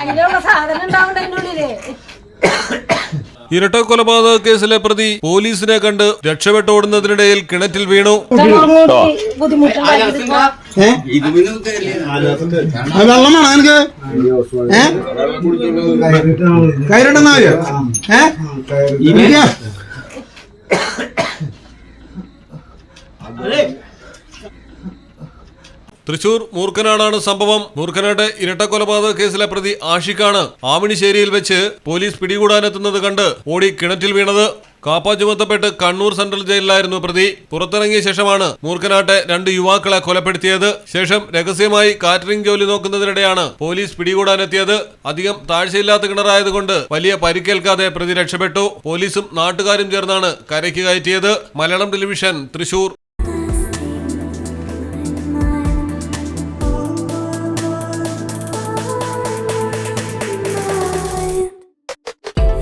അതിലുള്ള സാധനം ഉണ്ടാവണ്ട അതിന്റെ ഉള്ളിൽ. ഇരട്ട കൊലപാതക കേസിലെ പ്രതി പോലീസിനെ കണ്ട് രക്ഷപ്പെട്ടോടുന്നതിനിടയിൽ കിണറ്റിൽ വീണു. വെള്ളമാണോ ഏ? കയറിട്ടെന്നാ. തൃശൂർ മൂർക്കനാടാണ് സംഭവം. മൂർക്കനാട് ഇരട്ട കൊലപാതക കേസിലെ പ്രതി ആഷിഖാണ്. ആവണിശ്ശേരിയിൽ വെച്ച് പോലീസ് പിടികൂടാനെത്തുന്നത് കണ്ട് ഓടി കിണറ്റിൽ വീണത്. കാപ്പ ചുമത്തപ്പെട്ട് കണ്ണൂർ സെൻട്രൽ ജയിലിലായിരുന്നു പ്രതി. പുറത്തിറങ്ങിയ ശേഷമാണ് മൂർക്കനാട്ടെ രണ്ട് യുവാക്കളെ കൊലപ്പെടുത്തിയത്. ശേഷം രഹസ്യമായി കാറ്ററിംഗ് ജോലി നോക്കുന്നതിനിടെയാണ് പോലീസ് പിടികൂടാനെത്തിയത്. അധികം താഴ്ചയില്ലാത്ത കിണറായതുകൊണ്ട് വലിയ പരിക്കേൽക്കാതെ പ്രതി രക്ഷപ്പെട്ടു. പോലീസും നാട്ടുകാരും ചേർന്നാണ് കരയ്ക്ക് കയറ്റിയത്. Malayalam television Thrissur.